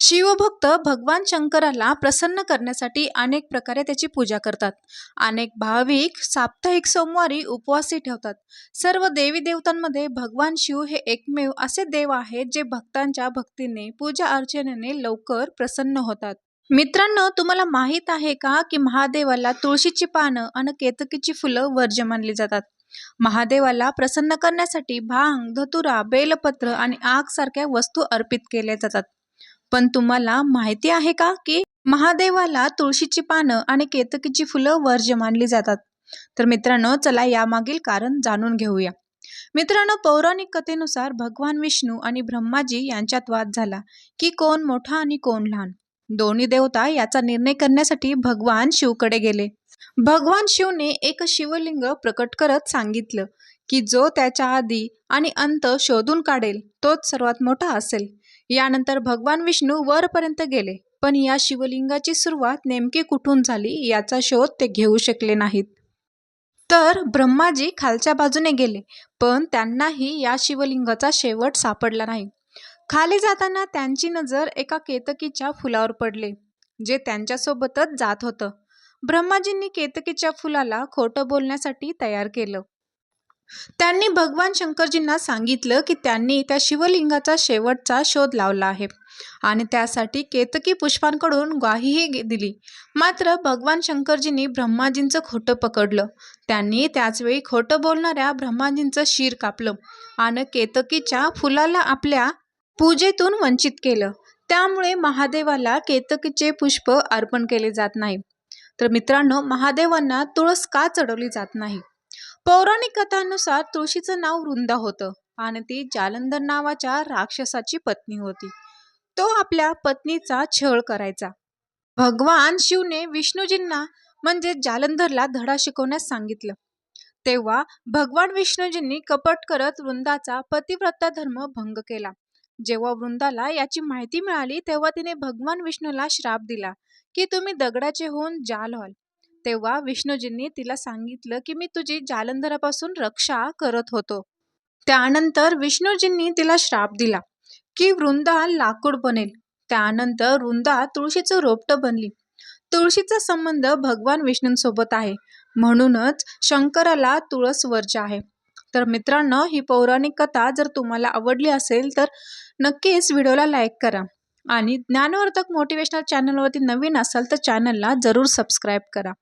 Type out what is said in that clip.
शिवभक्त भगवान शंकराला प्रसन्न करण्यासाठी अनेक प्रकारे त्याची पूजा करतात. अनेक भाविक साप्ताहिक सोमवारी उपवासी ठेवतात. सर्व देवी देवतांमध्ये भगवान शिव हे एकमेव असे देव आहेत जे भक्तांच्या भक्तीने पूजा अर्चनेने लवकर प्रसन्न होतात. मित्रांनो तुम्हाला माहीत आहे का की महादेवाला तुळशीची पानं आणि केतकीची फुलं वर्ज्य मानली जातात? महादेवाला प्रसन्न करण्यासाठी भांग धतुरा बेलपत्र आणि आग सारख्या वस्तू अर्पित केल्या जातात. पण तुम्हाला माहिती आहे का की महादेवाला तुळशीची पानं आणि केतकीची फुलं वर्ज्य मानली जातात? तर मित्रांनो चला यामागील कारण जाणून घेऊया. मित्रांनो पौराणिक कथेनुसार भगवान विष्णू आणि ब्रह्माजी यांच्यात वाद झाला की कोण मोठा आणि कोण लहान. दोन्ही देवता याचा निर्णय करण्यासाठी भगवान शिवकडे गेले. भगवान शिवने एक शिवलिंग प्रकट करत सांगितलं की जो त्याच्या आधी आणि अंत शोधून काढेल तोच सर्वात मोठा असेल. यानंतर भगवान विष्णू वरपर्यंत गेले. पण या शिवलिंगाची सुरुवात नेमकी कुठून झाली याचा शोध ते घेऊ शकले नाहीत. तर ब्रह्माजी खालच्या बाजूने गेले पण त्यांनाही या शिवलिंगाचा शेवट सापडला नाही. खाली जाताना त्यांची नजर एका केतकीच्या फुलावर पडले जे त्यांच्यासोबतच जात होतं. ब्रह्माजींनी केतकीच्या फुलाला खोटं बोलण्यासाठी तयार केलं. त्यांनी भगवान शंकरजींना सांगितलं की त्यांनी त्या शिवलिंगाचा शेवटचा शोध लावला आहे. आणि त्यासाठी केतकी पुष्पांकडून ग्वाहीही दिली. मात्र भगवान शंकरजींनी ब्रह्माजींचं खोटं पकडलं. त्यांनी त्याचवेळी खोटं बोलणाऱ्या ब्रह्माजींचं शिर कापलं आणि केतकीच्या फुलाला आपल्या पूजेतून वंचित केलं. त्यामुळे महादेवाला केतकीचे पुष्प अर्पण केले जात नाही. तर मित्रांनो महादेवांना तुळस का चढवली जात नाही? पौराणिक कथांनुसार तुळशीचं नाव वृंदा होतं आणि ती जालंधर नावाच्या राक्षसाची पत्नी होती. तो आपल्या पत्नीचा छळ करायचा. भगवान शिवने विष्णूजींना म्हणजे जालंधरला धडा शिकवण्यास सांगितलं. तेव्हा भगवान विष्णूजींनी कपट करत वृंदाचा पतिव्रता धर्म भंग केला. जेव्हा वृंदाला याची माहिती मिळाली तेव्हा तिने भगवान विष्णूला श्राप दिला की तुम्ही दगडाचे होऊन जाल व्हाल तेव्हा विष्णूजींनी तिला सांगितलं की मी तुझी जालंधरापासून रक्षा करत होतो. त्यानंतर विष्णूजींनी तिला श्राप दिला की वृंदा लाकूड बनेल. त्यानंतर वृंदा तुळशीचं रोपटं बनली. तुळशीचा संबंध भगवान विष्णूंसोबत आहे. म्हणूनच शंकराला तुळस वर्ज आहे. तर मित्रांनो ही पौराणिक कथा जर तुम्हाला आवडली असेल तर नक्कीच व्हिडिओला लाईक करा. आणि ज्ञानवर्धक मोटिवेशनल चॅनलवरती नवीन असाल तर चॅनलला जरूर सबस्क्राईब करा.